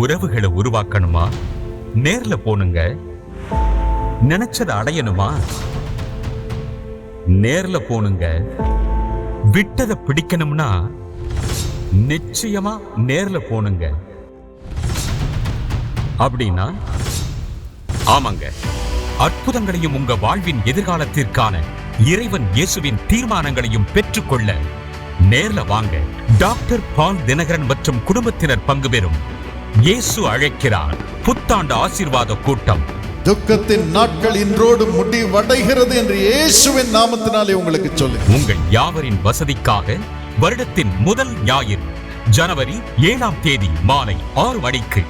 உறவுகளை உருவாக்கணுமா? நேர்ல போனுங்க நினைச்சதை அடையணுமா? நேர்ல போனுங்க விட்டதை பிடிக்கணும்னா நிச்சயமா நேர்ல போனுங்க அப்படின்னா ஆமாங்க. அற்புதங்களையும் உங்க வாழ்வின் எதிர்காலத்திற்கான இறைவன் இயேசுவின் தீர்மானங்களையும் பெற்றுக்கொள்ள நேர்ல வாங்க. டாக்டர் பால் தினகரன் மற்றும் குடும்பத்தினர் பங்கு பெறும் இயேசு அழைக்கிறார். புத்தாண்டு ஆசீர்வாத கூட்டம். துக்கத்தின் நாட்கள் இன்றோடு முடிவடைகிறது என்று இயேசுவின் நாமத்தினாலே உங்களுக்கு சொல்லு உங்கள் யாவரின் வசதிக்காக வருடத்தின் முதல் ஞாயிறு ஜனவரி ஏழாம் தேதி மாலை ஆறு மணிக்கு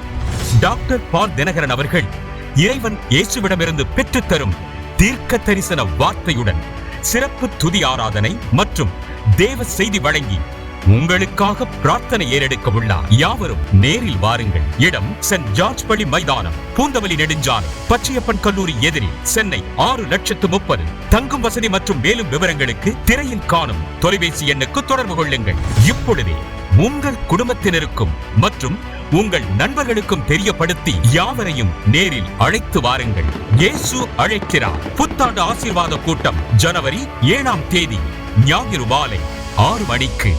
டாக்டர் பால் தினகரன் அவர்கள் இறைவன் இயேசுவிடமிருந்து பெற்றுத்தரும் தீர்க்க தரிசன வார்த்தையுடன் சிறப்பு துதி ஆராதனை மற்றும் தேவ செய்தி வழங்கி உங்களுக்காக பிரார்த்தனை ஏறெடுக்க உள்ளார் யாவரும் நேரில் வாருங்கள். இடம் சென்ட் ஜார்ஜ் பள்ளி மைதானம். பூந்தவலி நெடுஞ்சாலை. பச்சையப்பன் கல்லூரி எதிரில் சென்னை ஆறு லட்சத்து முப்பது. தங்கும் வசதி மற்றும் மேலும் விவரங்களுக்கு திரையில் காணும் தொலைபேசி எண்ணுக்கு தொடர்பு கொள்ளுங்கள். இப்பொழுதே உங்கள் குடும்பத்தினருக்கும் மற்றும் உங்கள் நண்பர்களுக்கும் தெரியப்படுத்தி யாவரையும் நேரில் அழைத்து வாருங்கள். இயேசு அழைக்கிறார். புத்தாண்டு ஆசீர்வாத கூட்டம் ஜனவரி ஏழாம் தேதி ஞாயிறு மாலை ஆறு மணிக்கு.